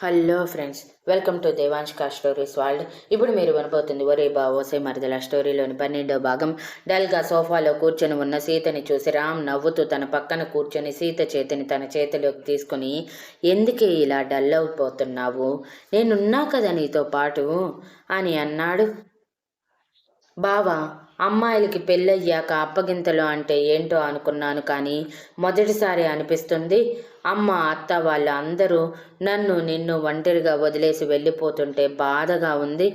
Hello friends welcome to దేవాంష్కా stories world. ఇప్పుడు మీరు వినబోతుంది ఒరే బావోసే మరిదల స్టోరీలోని పన్నెండో భాగం. డల్గా సోఫాలో కూర్చొని ఉన్న సీతని చూసి రామ్ నవ్వుతూ తన పక్కన కూర్చొని సీత చేతిని తన చేతిలోకి తీసుకుని ఎందుకే ఇలా డల్ అయిపోతున్నావు? నేనున్నా కదా నీతో పాటు అని అన్నాడు. బావా అమ్మాయిలకి పెళ్ళయ్యాక అప్పగింతలు అంటే ఏంటో అనుకున్నాను కానీ మొదటిసారి అనిపిస్తుంది. అమ్మ అత్త వాళ్ళ అందరూ నన్ను నిన్ను ఒంటరిగా వదిలేసి వెళ్ళిపోతుంటే బాధగా ఉంది.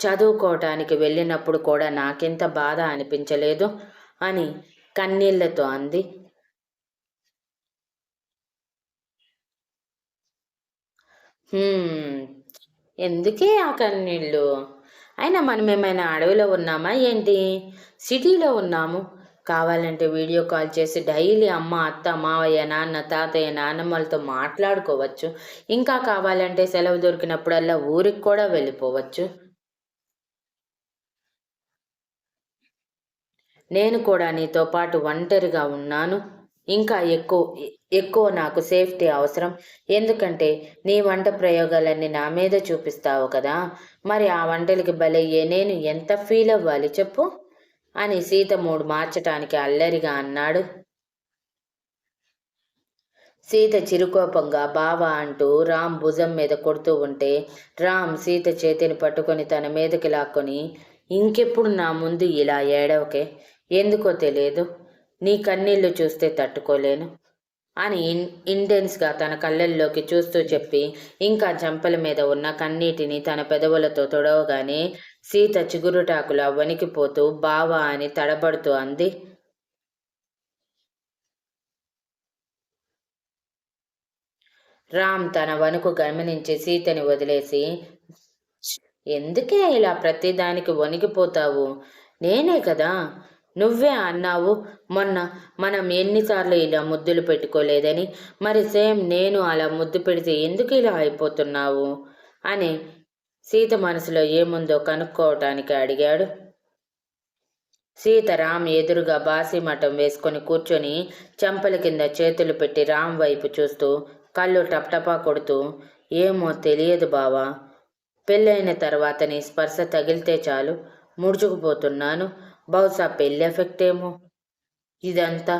చదువుకోవటానికి వెళ్ళినప్పుడు కూడా నాకెంత బాధ అనిపించలేదు అని కన్నీళ్ళతో అంది. ఎందుకే ఆ కన్నీళ్ళు? అయినా మనం ఏమైనా అడవిలో ఉన్నామా? ఏంటి? సిటీలో ఉన్నాము. కావాలంటే వీడియో కాల్ చేసి డైలీ అమ్మ అత్త మావయ్య నాన్న తాతయ్య నాన్నమ్మలతో మాట్లాడుకోవచ్చు. ఇంకా కావాలంటే సెలవు దొరికినప్పుడల్లా ఊరికి కూడా వెళ్ళిపోవచ్చు. నేను కూడా నీతో పాటు ఒంటరిగా ఉన్నాను. ఇంకా ఎక్కువ ఎక్కువ నాకు సేఫ్టీ అవసరం. ఎందుకంటే నీ వంట ప్రయోగాలన్నీ నా మీద చూపిస్తావు కదా? మరి ఆ వంటలకి బలయ్యే నేను ఎంత ఫీల్ అవ్వాలి చెప్పు? అని సీత మూడు మార్చటానికి అల్లరిగా అన్నాడు. సీత చిరుకోపంగా బావా అంటూ రామ్ భుజం మీద కొడుతూ ఉంటే రామ్ సీత చేతిని పట్టుకొని తన మీదకి లాక్కొని ఇంకెప్పుడు నా ముందు ఇలా ఏడవకే? ఎందుకో తెలియదు. నీ కన్నీళ్ళు చూస్తే తట్టుకోలేను. అని ఇంటెన్స్గా తన కళ్ళల్లోకి చూస్తూ చెప్పి ఇంకా చంపల మీద ఉన్న కన్నీటిని తన పెదవులతో తొడవగానే సీత చిగురుటాకుల వణికిపోతూ బావా అని తడబడుతూ అంది. రామ్ తన వణుకు గమనించి సీతని వదిలేసి ఎందుకే ఇలా ప్రతిదానికి వణికిపోతావు? నేనే కదా! నువ్వే అన్నావు. మొన్న మనం ఎన్నిసార్లు ఇలా ముద్దులు పెట్టుకోలేదని? మరి సేమ్ నేను అలా ముద్దు పెడితే ఎందుకు ఇలా అయిపోతున్నావు? అని సీత మనసులో ఏముందో కనుక్కోవటానికి అడిగాడు. సీత రామ్ ఎదురుగా బాసీ మఠం వేసుకొని కూర్చొని చెంపల కింద చేతులు పెట్టి రామ్ వైపు చూస్తూ కళ్ళు టప్టపా కొడుతూ ఏమో తెలియదు బావా. పెళ్ళైన తర్వాత నీ స్పర్శ తగిలితే చాలు. ముడుచుకుపోతున్నాను. బహుశా పెళ్ళి ఎఫెక్ట్ ఏమో. ఇదంతా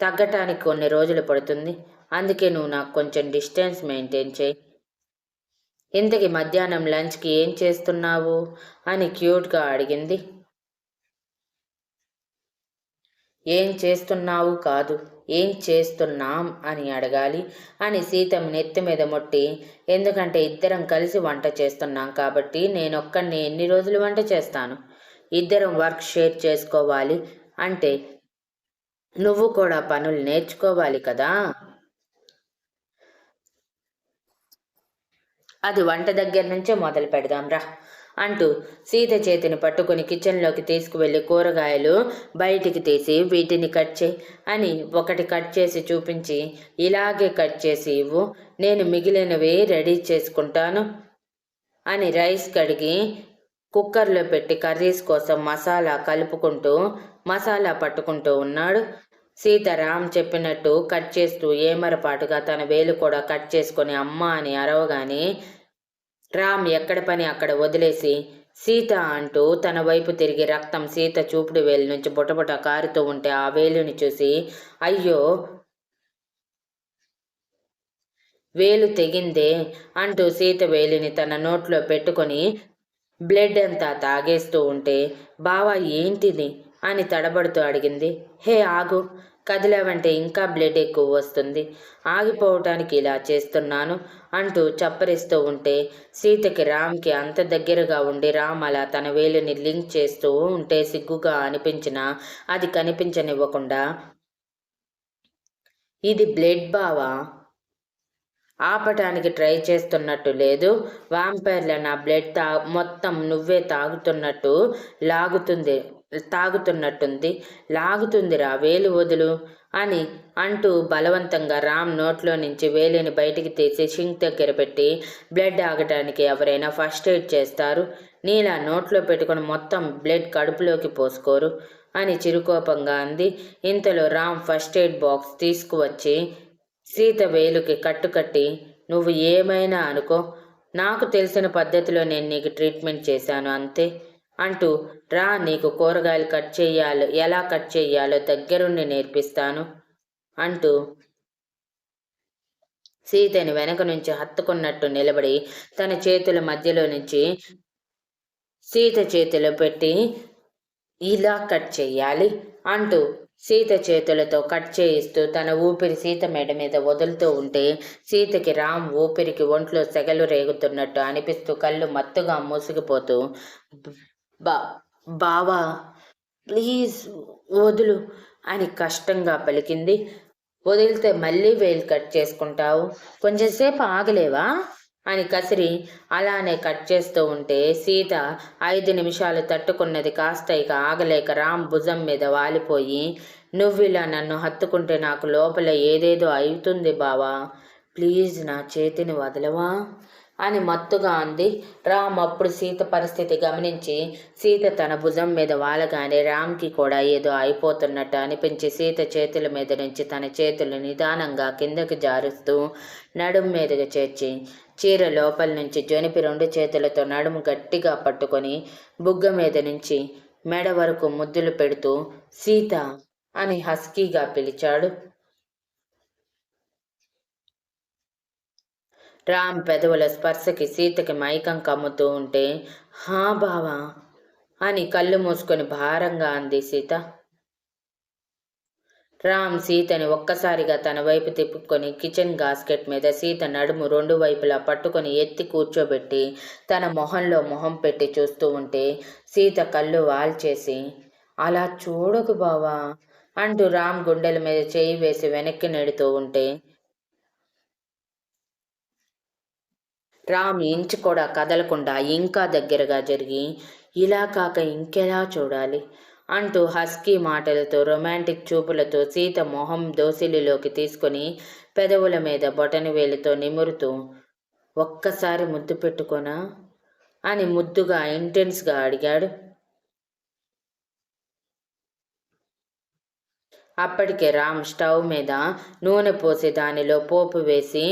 తగ్గటానికి కొన్ని రోజులు పడుతుంది. అందుకే నువ్వు నాకు కొంచెం డిస్టెన్స్ మెయింటైన్ చేయి. ఇంతకి మధ్యాహ్నం లంచ్కి ఏం చేస్తున్నావు? అని క్యూట్గా అడిగింది. ఏం చేస్తున్నావు కాదు ఏం చేస్తున్నాం అని అడగాలి అని సీతం నెత్తి మీద మొట్టి ఎందుకంటే ఇద్దరం కలిసి వంట చేస్తున్నాం కాబట్టి నేనొక్కడిని ఎన్ని రోజులు వంట చేస్తాను? ఇద్దరం వర్క్ షేర్ చేసుకోవాలి అంటే నువ్వు కూడా పనులు నేర్చుకోవాలి కదా? అది వంట దగ్గర నుంచే మొదలు పెడదాం రా అంటూ సీత చేతిని పట్టుకుని కిచెన్లోకి తీసుకువెళ్ళి కూరగాయలు బయటికి తీసి వీటిని కట్ చేయి అని ఒకటి కట్ చేసి చూపించి ఇలాగే కట్ చేసి ఇవ్వు నేను మిగిలినవి రెడీ చేసుకుంటాను అని రైస్ కడిగి కుక్కర్లో పెట్టి కర్రీస్ కోసం మసాలా కలుపుకుంటూ మసాలా పట్టుకుంటూ ఉన్నాడు. సీతారాం చెప్పినట్టు కట్ చేస్తూ ఏమరపాటుగా తన వేలు కూడా కట్ చేసుకొని అమ్మ అని అరవగానే రామ్ ఎక్కడ పని అక్కడ వదిలేసి సీత అంటూ తన వైపు తిరిగి రక్తం సీత చూపుడు వేలు నుంచి బుటబుట కారుతూ ఉంటే ఆ వేలుని చూసి అయ్యో! వేలు తెగిందే అంటూ సీత వేలిని తన నోట్లో పెట్టుకొని బ్లడ్ అంతా తాగేస్తూ ఉంటే బావా ఏంటిది? అని తడబడుతూ అడిగింది. హే ఆగు. కదిలేవంటే ఇంకా బ్లడ్ ఎక్కువ వస్తుంది. ఆగిపోవటానికి ఇలా చేస్తున్నాను అంటూ చప్పరిస్తూ ఉంటే సీతకి రామ్కి అంత దగ్గరగా ఉండి రామ్ అలా తన వేలుని లింక్ చేస్తూ ఉంటే సిగ్గుగా అనిపించినా అది కనిపించనివ్వకుండా ఇది బ్లడ్ బావా? ఆపటానికి ట్రై చేస్తున్నట్టు లేదు. వాంపైర్ల నా బ్లడ్ తా మొత్తం నువ్వే తాగుతున్నట్టు లాగుతుంది తాగుతున్నట్టుంది. లాగుతుందిరా వేలు వదులు అని అంటూ బలవంతంగా రామ్ నోట్లో నుంచి వేలిని బయటికి తీసి షింక్ దగ్గర పెట్టి బ్లడ్ ఆగటానికి ఎవరైనా ఫస్ట్ ఎయిడ్ చేస్తారు. నీలా నోట్లో పెట్టుకుని మొత్తం బ్లడ్ కడుపులోకి పోసుకోరు అని చిరుకోపంగా అంది. ఇంతలో రామ్ ఫస్ట్ ఎయిడ్ బాక్స్ తీసుకువచ్చి సీత వేలుకి కట్టుకట్టి నువ్వు ఏమైనా అనుకో నాకు తెలిసిన పద్ధతిలో నేను నీకు ట్రీట్మెంట్ చేశాను అంతే అంటూ రా నీకు కూరగాయలు కట్ చేయాలో ఎలా కట్ చేయాలో దగ్గరుండి నేర్పిస్తాను అంటూ సీతని వెనక నుంచి హత్తుకున్నట్టు నిలబడి తన చేతుల మధ్యలో నుంచి సీత చేతిలో పెట్టి ఇలా కట్ చేయాలి అంటూ సీత చేతులతో కట్ చేయిస్తూ తన ఊపిరి సీత మెడ మీద వదులుతూ ఉంటే సీతకి రామ్ ఊపిరికి ఒంట్లో సెగలు రేగుతున్నట్టు అనిపిస్తూ కళ్ళు మత్తుగా మూసుకుపోతూ బా బావా ప్లీజ్ వదులు అని కష్టంగా పలికింది. వదిలితే మళ్ళీ వేలు కట్ చేసుకుంటావు. కొంచెంసేపు ఆగలేవా? అని కసిరి అలానే కట్ చేస్తూ ఉంటే సీత ఐదు నిమిషాలు తట్టుకున్నది కాస్త ఇక ఆగలేక రామ్ భుజం మీద వాలిపోయి నువ్విలా నన్ను హత్తుకుంటే నాకు లోపల ఏదేదో అవుతుంది బావా. ప్లీజ్ నా చేతిని వదలవా? అని మత్తుగా అంది. రామ్ అప్పుడు సీత పరిస్థితి గమనించి సీత తన భుజం మీద వాలగానే రామ్కి కూడా ఏదో అయిపోతున్నట్టు అనిపించి సీత చేతుల మీద నుంచి తన చేతులు నిదానంగా కిందకి జారుస్తూ నడుం మీదకి చేర్చి చీర లోపల నుంచి జొనిపి రెండు చేతులతో నడుము గట్టిగా పట్టుకొని బుగ్గ మీద నుంచి మెడ వరకు ముద్దులు పెడుతూ సీత అని హస్కీగా పిలిచాడు. రామ్ పెదవుల స్పర్శకి సీతకి మైకం కమ్ముతూ ఉంటే హా బావా అని కళ్ళు మూసుకొని భారంగా అంది సీత. రామ్ సీతని ఒక్కసారిగా తన వైపు తిప్పుకొని కిచెన్ గాస్కెట్ మీద సీత నడుము రెండు వైపులా పట్టుకొని ఎత్తి కూర్చోబెట్టి తన మొహంలో మొహం పెట్టి చూస్తూ ఉంటే సీత కళ్ళు వాల్చేసి అలా చూడకు బావా అంటూ రామ్ గుండెల మీద చేయి వేసి వెనక్కి నెడుతూ ఉంటే రామ్ ఇంచు కూడా కదలకుండా ఇంకా దగ్గరగా జరిగి ఇలా కాక ఇంకెలా చూడాలి? అంటూ హస్కీ మాటలతో రొమాంటిక్ చూపులతో సీత మొహం దోసిలిలోకి తీసుకొని పెదవుల మీద బొటని వేలుతో నిమురుతూ ఒక్కసారి ముద్దు పెట్టుకోనా? అని ముద్దుగా ఇంటెన్స్గా అడిగాడు. అప్పటికే రామ్ స్టవ్ మీద నూనె పోసి దానిలో పోపు వేసి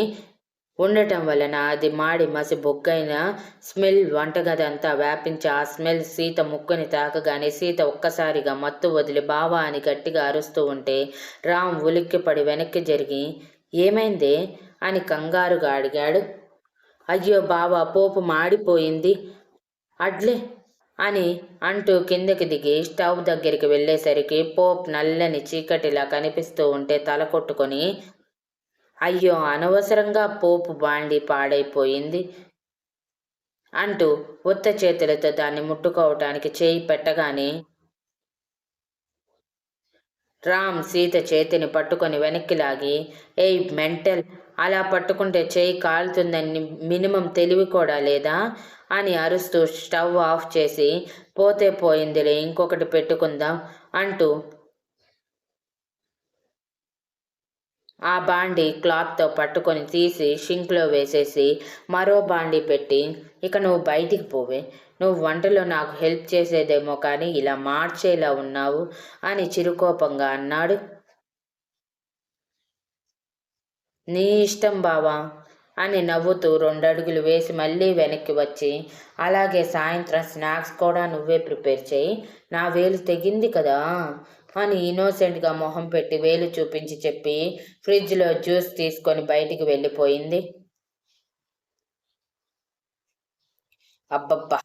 ఉండటం వలన అది మాడి మసి బొగ్గైన స్మెల్ వంటగదంతా వ్యాపించి ఆ స్మెల్ సీత ముక్కుని తాకగానే సీత ఒక్కసారిగా మత్తు వదిలి బావా అని గట్టిగా అరుస్తూ ఉంటే రామ్ ఉలిక్కిపడి వెనక్కి జరిగి ఏమైంది? అని కంగారుగా అడిగాడు. అయ్యో బావా పోపు మాడిపోయింది. అడ్లే అని అంటూ కిందకి దిగి స్టవ్ దగ్గరికి వెళ్ళేసరికి పోప్ నల్లని చీకటిలా కనిపిస్తూ ఉంటే తల కొట్టుకొని అయ్యో అనవసరంగా పోపు బాండి పాడైపోయింది అంటూ ఉత్త చేతులతో దాన్ని ముట్టుకోవటానికి చేయి పెట్టగానే రామ్ సీత చేతిని పట్టుకొని వెనక్కి లాగి ఏయ్ మెంటల్ అలా పట్టుకుంటే చేయి కాలుతుందని మినిమం తెలివి కూడా లేదా? అని అరుస్తూ స్టవ్ ఆఫ్ చేసి పోతే పోయిందిలే ఇంకొకటి పెట్టుకుందాం అంటూ ఆ బాండి క్లాత్తో పట్టుకొని తీసి షింక్లో వేసేసి మరో బాండి పెట్టి ఇక నువ్వు బయటికి పోవే. నువ్వు వంటలో నాకు హెల్ప్ చేసేదేమో కానీ ఇలా మార్చేలా ఉన్నావు అని చిరుకోపంగా అన్నాడు. నీ ఇష్టం బావా అని నవ్వుతూ రెండడుగులు వేసి మళ్ళీ వెనక్కి వచ్చి అలాగే సాయంత్రం స్నాక్స్ కూడా నువ్వే ప్రిపేర్ చేయి. నా వేలు తెగింది కదా. అని ఇన్నోసెంట్గా మొహం పెట్టి వేలు చూపించి చెప్పి ఫ్రిడ్జ్లో జ్యూస్ తీసుకొని బయటికి వెళ్ళిపోయింది. అబ్బబ్బా!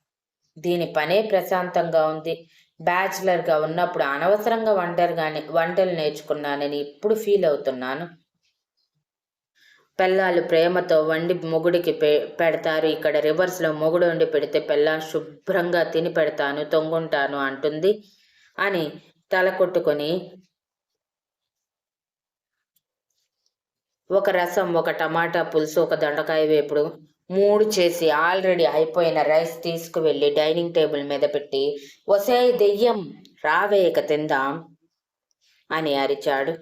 దీని పనే ప్రశాంతంగా ఉంది. బ్యాచిలర్గా ఉన్నప్పుడు అనవసరంగా వంటరుగాని వంటలు నేర్చుకున్నానని ఇప్పుడు ఫీల్ అవుతున్నాను. పెళ్ళాలు ప్రేమతో వండి మొగుడికి పె పెడతారు. ఇక్కడ రివర్స్లో మొగుడు వండి పెడితే పెళ్ళ శుభ్రంగా తిని పెడతాను తొంగుంటాను అంటుంది అని తల కొట్టుకొని ఒక రసం ఒక టమాటా పులుసు ఒక దొండకాయ వేపుడు మూడు చేసి ఆల్రెడీ అయిపోయిన రైస్ తీసుకువెళ్ళి డైనింగ్ టేబుల్ మీద పెట్టి ఒసే దెయ్యం రావేయక తిందాం అని అరిచాడు.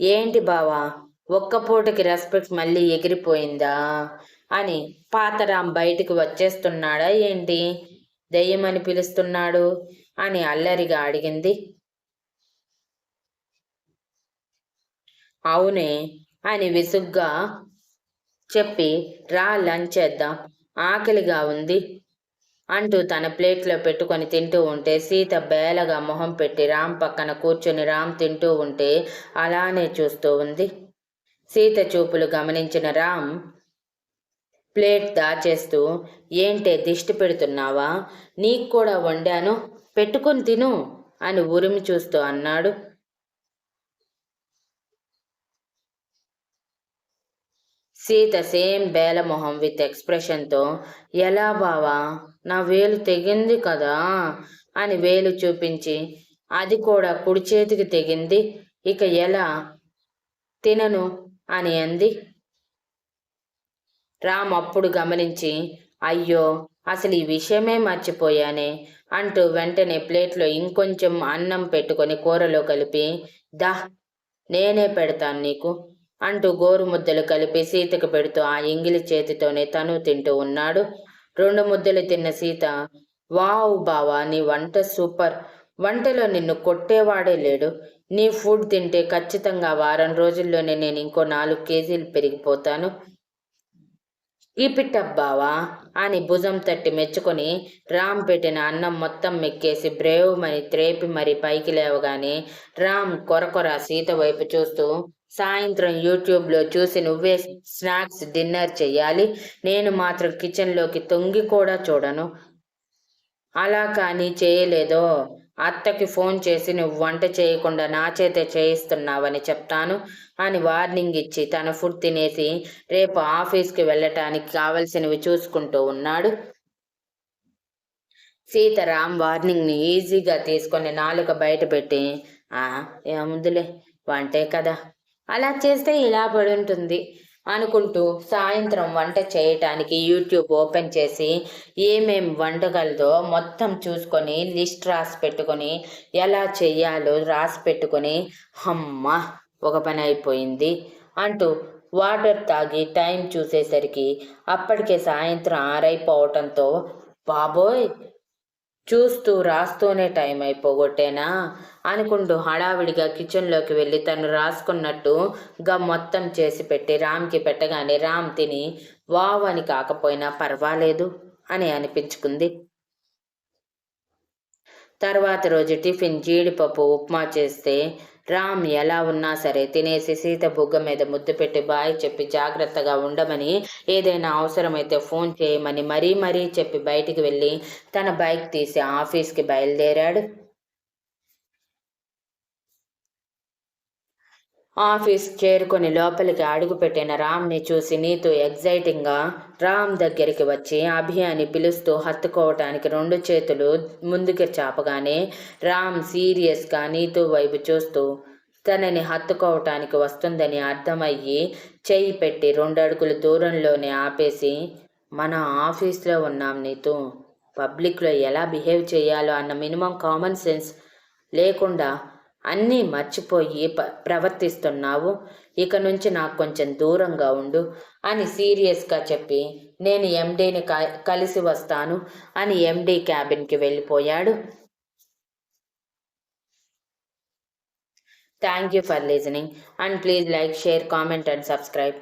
ఏంటి బావా ఒక్క పూటకి రెస్పెక్ట్ మళ్ళీ ఎగిరిపోయిందా అని పాతరాం బయటికి వచ్చేస్తున్నాడా ఏంటి? దెయ్యం అని పిలుస్తున్నాడు. అని అల్లరిగా అడిగింది. అవునే అని విసుగ్గా చెప్పి రా లంచ్ చేద్దాం. ఆకలిగా ఉంది అంటూ తన ప్లేట్లో పెట్టుకొని తింటూ ఉంటే సీత బేలగా మొహం పెట్టి రామ్ పక్కన కూర్చొని రామ్ తింటూ ఉంటే అలానే చూస్తూ ఉంది. సీత చూపులు గమనించిన రామ్ ప్లేట్ దాచేస్తూ ఏంటే దిష్టి పెడుతున్నావా? నీకు కూడా వండాను. పెట్టుకొని తిను అని ఉరిమి చూస్తూ అన్నాడు. సీత సేమ్ బేలమొహం విత్ ఎక్స్ప్రెషన్తో ఎలా బావా నా వేలు తెగింది కదా అని వేలు చూపించి అది కూడా కుడి చేతికి తెగింది ఇక ఎలా తినను అని అంది. రామ్ అప్పుడు గమనించి అయ్యో అసలు ఈ విషయమే మర్చిపోయానే అంటూ వెంటనే ప్లేట్లో ఇంకొంచెం అన్నం పెట్టుకొని కూరలో కలిపి దా నేనే పెడతాను నీకు అంటూ గోరు ముద్దలు కలిపి సీతకు పెడుతూ ఆ ఇంగిలి చేతితోనే తను తింటూ ఉన్నాడు. రెండు ముద్దలు తిన్న సీత వావ్ బావా నీ వంట సూపర్. వంటలో నిన్ను కొట్టేవాడే లేడు. నీ ఫుడ్ తింటే ఖచ్చితంగా వారం రోజుల్లోనే నేను ఇంకో నాలుగు కేజీలు పెరిగిపోతాను. ఈ పిట్టబ్బావా అని భుజం తట్టి మెచ్చుకొని రామ్ పెట్టిన అన్నం మొత్తం మెక్కేసి బ్రేవ్ మని త్రేపి మరి పైకి లేవగానే రామ్ కొరకొర సీత వైపు చూస్తూ సాయంత్రం యూట్యూబ్లో చూసి నువ్వే స్నాక్స్ డిన్నర్ చెయ్యాలి నేను మాత్రం కిచెన్లోకి తొంగి కూడా చూడను. అలా కానీ చేయలేదో? అత్తకి ఫోన్ చేసి నువ్వు వంట చేయకుండా నా చేతే చేయిస్తున్నావని చెప్తాను అని వార్నింగ్ ఇచ్చి తన ఫుడ్ తినేసి రేపు ఆఫీస్కి వెళ్ళటానికి కావలసినవి చూసుకుంటూ ఉన్నాడు. సీతారాం వార్నింగ్ని ఈజీగా తీసుకొని నాలుక బయట పెట్టి ఏముందులే వంటే కదా. అలా చేస్తే ఇలా పడి ఉంటుంది అనుకుంటూ సాయంత్రం వంట చేయటానికి యూట్యూబ్ ఓపెన్ చేసి ఏమేం వంటగలదో మొత్తం చూసుకొని లిస్ట్ రాసి పెట్టుకొని ఎలా చెయ్యాలో రాసి పెట్టుకొని అమ్మ ఒక పని అయిపోయింది అంటూ వాటర్ తాగి టైం చూసేసరికి అప్పటికే సాయంత్రం ఆరైపోవటంతో బాబోయ్ చూస్తూ రాస్తూనే టైం అయిపోగొట్టేనా అనుకుంటూ హడావిడిగా కిచెన్లోకి వెళ్ళి తను రాసుకున్నట్టు గా మొత్తం చేసి పెట్టి రామ్కి పెట్టగానే రామ్ తిని వావ్ అని కాకపోయినా పర్వాలేదు అని అనిపించుకుంది. తర్వాత రోజు టిఫిన్ జీడిపప్పు ఉప్మా చేస్తే రామ్ ఎలా ఉన్నా సరే తినేసి సీత బుగ్గ మీద ముద్దు పెట్టి బాయ్ చెప్పి జాగ్రత్తగా ఉండమని ఏదైనా అవసరమైతే ఫోన్ చేయమని మరీ మరీ చెప్పి బయటికి వెళ్ళి తన బైక్ తీసి ఆఫీస్కి బయలుదేరాడు. ఆఫీస్ చేరుకొని లోపలికి అడుగుపెట్టిన రామ్ని చూసి నీతు ఎగ్జైటింగ్గా రామ్ దగ్గరికి వచ్చి అభియాని పిలుస్తూ హత్తుకోవటానికి రెండు చేతులు ముందుకి చాపగానే రామ్ సీరియస్గా నీతు వైపు చూస్తూ తనని హత్తుకోవటానికి వస్తుందని అర్థమయ్యి చెయ్యి పెట్టి రెండు అడుగులు దూరంలోనే ఆపేసి మన ఆఫీస్లో ఉన్నాం నీతు. పబ్లిక్లో ఎలా బిహేవ్ చేయాలో అన్న మినిమం కామన్ సెన్స్ లేకుండా అన్నీ మర్చిపోయి ప్రవర్తిస్తున్నావు. ఇక నుంచి నాకు కొంచెం దూరంగా ఉండు అని సీరియస్గా చెప్పి నేను ఎండీని కలిసి వస్తాను అని ఎండీ క్యాబిన్కి వెళ్ళిపోయాడు. Thank you for listening and please like share comment and subscribe.